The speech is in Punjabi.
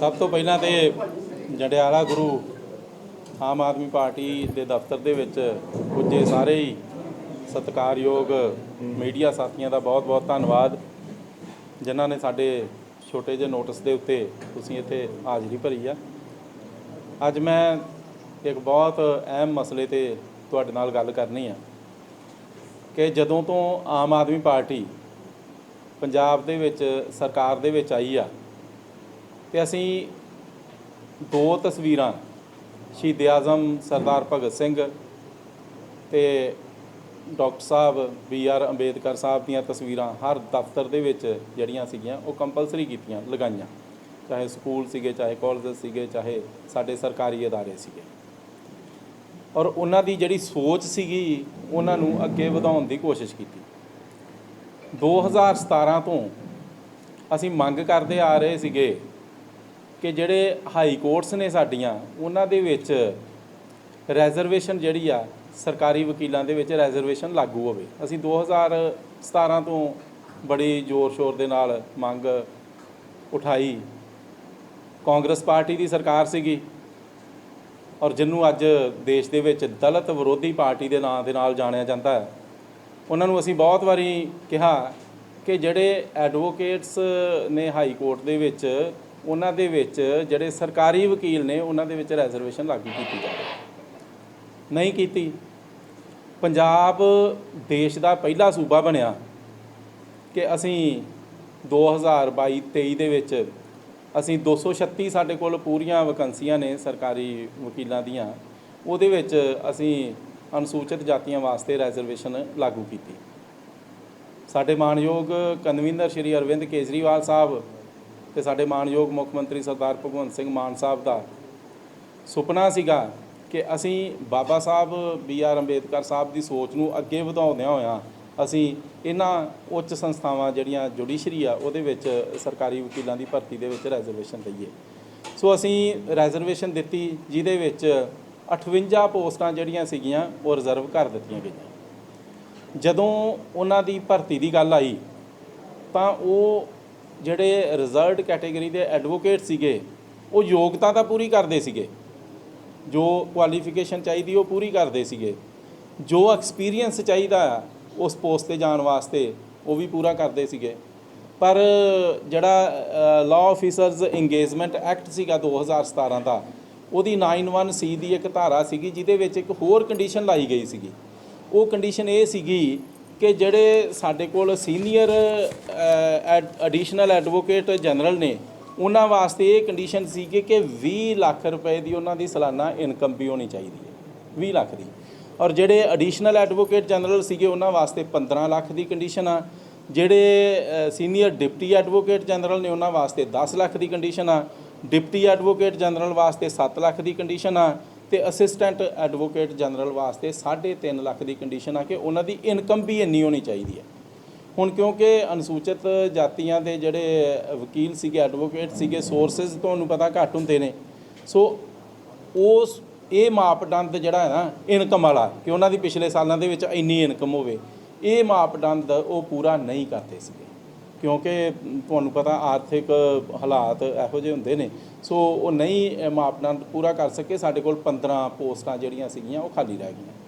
ਸਭ ਤੋਂ ਪਹਿਲਾਂ ਤੇ ਜੰਡਿਆਲਾ ਗੁਰੂ ਆਮ ਆਦਮੀ ਪਾਰਟੀ ਦੇ ਦਫ਼ਤਰ ਦੇ ਵਿੱਚ ਪੁੱਜੇ ਸਾਰੇ ਹੀ ਸਤਿਕਾਰਯੋਗ ਮੀਡੀਆ ਸਾਥੀਆਂ ਦਾ ਬਹੁਤ-ਬਹੁਤ ਧੰਨਵਾਦ, ਜਿਨ੍ਹਾਂ ਨੇ ਸਾਡੇ ਛੋਟੇ ਜਿਹੇ ਨੋਟਿਸ ਦੇ ਉੱਤੇ ਤੁਸੀਂ ਇੱਥੇ ਹਾਜ਼ਰੀ ਭਰੀ ਆ। ਅੱਜ ਮੈਂ ਇੱਕ ਬਹੁਤ ਅਹਿਮ ਮਸਲੇ ਤੇ ਤੁਹਾਡੇ ਨਾਲ ਗੱਲ ਕਰਨੀ ਆ ਕਿ ਜਦੋਂ ਤੋਂ ਆਮ ਆਦਮੀ ਪਾਰਟੀ ਪੰਜਾਬ ਦੇ ਵਿੱਚ ਸਰਕਾਰ ਦੇ ਵਿੱਚ ਆਈ ਆ ਤੇ ਅਸੀਂ ਦੋ ਤਸਵੀਰਾਂ ਸ਼ਹੀਦ ਆਜ਼ਮ ਸਰਦਾਰ ਭਗਤ ਸਿੰਘ ਤੇ doctor Sahib B R Ambedkar Sahib ਦੀਆਂ ਤਸਵੀਰਾਂ ਹਰ ਦਫ਼ਤਰ ਦੇ ਵਿੱਚ ਜਿਹੜੀਆਂ ਸੀਗੀਆਂ, ਉਹ ਕੰਪਲਸਰੀ ਕੀਤੀਆਂ, ਲਗਾਈਆਂ। ਚਾਹੇ ਸਕੂਲ ਸੀਗੇ, ਚਾਹੇ ਕਾਲਜ ਸੀਗੇ, ਚਾਹੇ ਸਾਡੇ ਸਰਕਾਰੀ ਅਦਾਰੇ ਸੀਗੇ। ਔਰ ਉਹਨਾਂ ਦੀ ਜਿਹੜੀ ਸੋਚ ਸੀਗੀ, ਉਹਨਾਂ ਨੂੰ ਅੱਗੇ ਵਧਾਉਣ ਦੀ ਕੋਸ਼ਿਸ਼ ਕੀਤੀ। 2017 ਤੋਂ ਅਸੀਂ ਮੰਗ ਕਰਦੇ ਆ ਰਹੇ ਸੀਗੇ ਕਿ ਜਿਹੜੇ ਹਾਈ ਕੋਰਟਸ ਨੇ ਸਾਡੀਆਂ, ਉਹਨਾਂ ਦੇ ਵਿੱਚ ਰੈਜ਼ਰਵੇਸ਼ਨ ਜਿਹੜੀ ਆ, ਸਰਕਾਰੀ ਵਕੀਲਾਂ ਦੇ ਵਿੱਚ ਰੈਜ਼ਰਵੇਸ਼ਨ ਲਾਗੂ ਹੋਵੇ। ਅਸੀਂ 2017 ਤੋਂ ਬੜੀ ਜ਼ੋਰ ਸ਼ੋਰ ਦੇ ਨਾਲ ਮੰਗ ਉਠਾਈ। ਕਾਂਗਰਸ ਪਾਰਟੀ ਦੀ ਸਰਕਾਰ ਸੀਗੀ ਔਰ ਜਿਹਨੂੰ ਅੱਜ ਦੇਸ਼ ਦੇ ਵਿੱਚ ਦਲਿਤ ਵਿਰੋਧੀ ਪਾਰਟੀ ਦੇ ਨਾਂ ਦੇ ਨਾਲ ਜਾਣਿਆ ਜਾਂਦਾ ਹੈ, ਉਹਨਾਂ ਨੂੰ ਅਸੀਂ ਬਹੁਤ ਵਾਰੀ ਕਿਹਾ ਕਿ ਜਿਹੜੇ ਐਡਵੋਕੇਟਸ ਨੇ ਹਾਈ ਕੋਰਟ ਦੇ ਵਿੱਚ ਉਹਨਾਂ ਦੇ ਵਿੱਚ ਜਿਹੜੇ ਸਰਕਾਰੀ ਵਕੀਲ ਨੇ, ਉਹਨਾਂ ਦੇ ਵਿੱਚ ਰਿਜ਼ਰਵੇਸ਼ਨ ਲਾਗੂ ਕੀਤੀ ਜਾਵੇ ਨਹੀਂ ਕੀਤੀ। ਪੰਜਾਬ ਦੇਸ਼ ਦਾ ਪਹਿਲਾ ਸੂਬਾ ਬਣਿਆ ਕਿ ਅਸੀਂ 2022-23 ਦੇ ਵਿੱਚ ਅਸੀਂ 236 ਸਾਡੇ ਕੋਲ ਪੂਰੀਆਂ ਵੈਕੰਸੀਆਂ ਨੇ ਸਰਕਾਰੀ ਵਕੀਲਾਂ ਦੀਆਂ। ਉਹਦੇ ਵਿੱਚ ਅਸੀਂ ਅਨੁਸੂਚਿਤ ਜਾਤੀਆਂ ਵਾਸਤੇ ਰਿਜ਼ਰਵੇਸ਼ਨ ਲਾਗੂ ਕੀਤੀ। ਸਾਡੇ ਮਾਨਯੋਗ ਕਨਵੀਨਰ ਸ਼੍ਰੀ ਅਰਵਿੰਦ ਕੇਜਰੀਵਾਲ ਸਾਹਿਬ ਤੇ ਸਾਡੇ ਮਾਨਯੋਗ ਮੁੱਖ ਮੰਤਰੀ ਸਰਦਾਰ ਭਗਵੰਤ ਸਿੰਘ ਮਾਨ ਸਾਹਿਬ ਦਾ ਸੁਪਨਾ ਸੀਗਾ ਕਿ ਅਸੀਂ ਬਾਬਾ ਸਾਹਿਬ, ਬੀ ਆਰ ਅੰਬੇਦਕਰ ਸਾਹਿਬ ਦੀ ਸੋਚ ਨੂੰ ਅੱਗੇ ਵਧਾਉਂਦਿਆਂ ਹੋਇਆਂ ਅਸੀਂ ਇਹਨਾਂ ਉੱਚ ਸੰਸਥਾਵਾਂ ਜਿਹੜੀਆਂ ਜੁਡੀਸ਼ਰੀ ਆ, ਉਹਦੇ ਵਿੱਚ ਸਰਕਾਰੀ ਵਕੀਲਾਂ ਦੀ ਭਰਤੀ ਦੇ ਵਿੱਚ ਰੈਜ਼ਰਵੇਸ਼ਨ ਦਈਏ। ਸੋ ਅਸੀਂ ਰੈਜ਼ਰਵੇਸ਼ਨ ਦਿੱਤੀ, ਜਿਹਦੇ ਵਿੱਚ 58 ਪੋਸਟਾਂ ਜਿਹੜੀਆਂ ਸੀਗੀਆਂ, ਉਹ ਰਿਜ਼ਰਵ ਕਰ ਦਿੱਤੀਆਂ ਗਈਆਂ। ਜਦੋਂ ਉਹਨਾਂ ਦੀ ਭਰਤੀ ਦੀ ਗੱਲ ਆਈ, ਤਾਂ ਉਹ ਜਿਹੜੇ ਰਿਜ਼ਰਵਡ ਕੈਟਾਗਰੀ ਦੇ ਐਡਵੋਕੇਟ ਸੀਗੇ, ਉਹ ਯੋਗਤਾ ਤਾਂ ਪੂਰੀ ਕਰਦੇ ਸੀਗੇ। ਜੋ ਕੁਆਲੀਫਿਕੇਸ਼ਨ ਚਾਹੀਦੀ, ਉਹ ਪੂਰੀ ਕਰਦੇ ਸੀਗੇ। ਜੋ ਐਕਸਪੀਰੀਅੰਸ ਚਾਹੀਦਾ ਉਸ ਪੋਸਟ ਤੇ ਜਾਣ ਵਾਸਤੇ, ਉਹ ਵੀ ਪੂਰਾ ਕਰਦੇ ਸੀਗੇ। ਪਰ ਜਿਹੜਾ ਲਾਅ ਆਫੀਸਰਸ ਇੰਗੇਜਮੈਂਟ ਐਕਟ ਸੀਗਾ 2017 ਦਾ, ਉਹਦੀ 91 ਸੀ ਦੀ ਇੱਕ ਧਾਰਾ ਸੀਗੀ, ਜਿਹਦੇ ਵਿੱਚ ਇੱਕ ਹੋਰ ਕੰਡੀਸ਼ਨ ਲਾਈ ਗਈ ਸੀਗੀ। ਉਹ ਕੰਡੀਸ਼ਨ ਇਹ ਸੀਗੀ ਕਿ ਜਿਹੜੇ ਸਾਡੇ ਕੋਲ ਸੀਨੀਅਰ ਐਡੀਸ਼ਨਲ ਐਡਵੋਕੇਟ ਜਨਰਲ ਨੇ, ਉਹਨਾਂ ਵਾਸਤੇ ਇਹ ਕੰਡੀਸ਼ਨ ਸੀ ਕਿ ਕਿ 20 ਲੱਖ ਰੁਪਏ ਦੀ ਉਹਨਾਂ ਦੀ ਸਾਲਾਨਾ ਇਨਕਮ ਵੀ ਹੋਣੀ ਚਾਹੀਦੀ ਹੈ 20 ਲੱਖ ਦੀ। ਔਰ ਜਿਹੜੇ ਐਡੀਸ਼ਨਲ ਐਡਵੋਕੇਟ ਜਨਰਲ ਸੀਗੇ, ਉਹਨਾਂ ਵਾਸਤੇ 15 ਲੱਖ ਦੀ ਕੰਡੀਸ਼ਨ ਆ। ਜਿਹੜੇ ਸੀਨੀਅਰ ਡਿਪਟੀ ਐਡਵੋਕੇਟ ਜਨਰਲ ਨੇ, ਉਹਨਾਂ ਵਾਸਤੇ 10 ਲੱਖ ਦੀ ਕੰਡੀਸ਼ਨ ਆ। ਡਿਪਟੀ ਐਡਵੋਕੇਟ ਜਨਰਲ ਵਾਸਤੇ 7 ਲੱਖ ਦੀ ਕੰਡੀਸ਼ਨ ਆ। ਤੇ ਅਸਿਸਟੈਂਟ ਐਡਵੋਕੇਟ ਜਨਰਲ ਵਾਸਤੇ 3.5 ਲੱਖ ਦੀ ਕੰਡੀਸ਼ਨ ਆ ਕਿ ਉਹਨਾਂ ਦੀ ਇਨਕਮ ਵੀ ਇੰਨੀ ਹੋਣੀ ਚਾਹੀਦੀ ਹੈ। ਹੁਣ ਕਿਉਂਕਿ ਅਨੁਸੂਚਿਤ ਜਾਤੀਆਂ ਦੇ ਜਿਹੜੇ ਵਕੀਲ ਸੀਗੇ ਐਡਵੋਕੇਟ ਸੀਗੇ ਸੋਰਸਸ ਤੁਹਾਨੂੰ ਪਤਾ ਘੱਟ ਹੁੰਦੇ ਨੇ। ਸੋ ਉਸ, ਇਹ ਮਾਪਦੰਡ ਜਿਹੜਾ ਹੈ ਨਾ ਇਨਕਮ ਵਾਲਾ, ਕਿ ਉਹਨਾਂ ਦੀ ਪਿਛਲੇ ਸਾਲਾਂ ਦੇ ਵਿੱਚ ਇੰਨੀ ਇਨਕਮ ਹੋਵੇ, ਇਹ ਮਾਪਦੰਡ ਉਹ ਪੂਰਾ ਨਹੀਂ ਕਰਦੇ ਸੀਗੇ। ਕਿਉਂਕਿ ਤੁਹਾਨੂੰ ਪਤਾ ਆਰਥਿਕ ਹਾਲਾਤ ਇਹੋ ਜਿਹੇ ਹੁੰਦੇ ਨੇ, ਸੋ ਉਹ ਨਹੀਂ ਮਾਪਦੰਡ ਪੂਰਾ ਕਰ ਸਕੇ, ਸਾਡੇ ਕੋਲ 15 ਪੋਸਟਾਂ ਜਿਹੜੀਆਂ ਸੀਗੀਆਂ ਉਹ ਖਾਲੀ ਰਹਿ ਗਈਆਂ।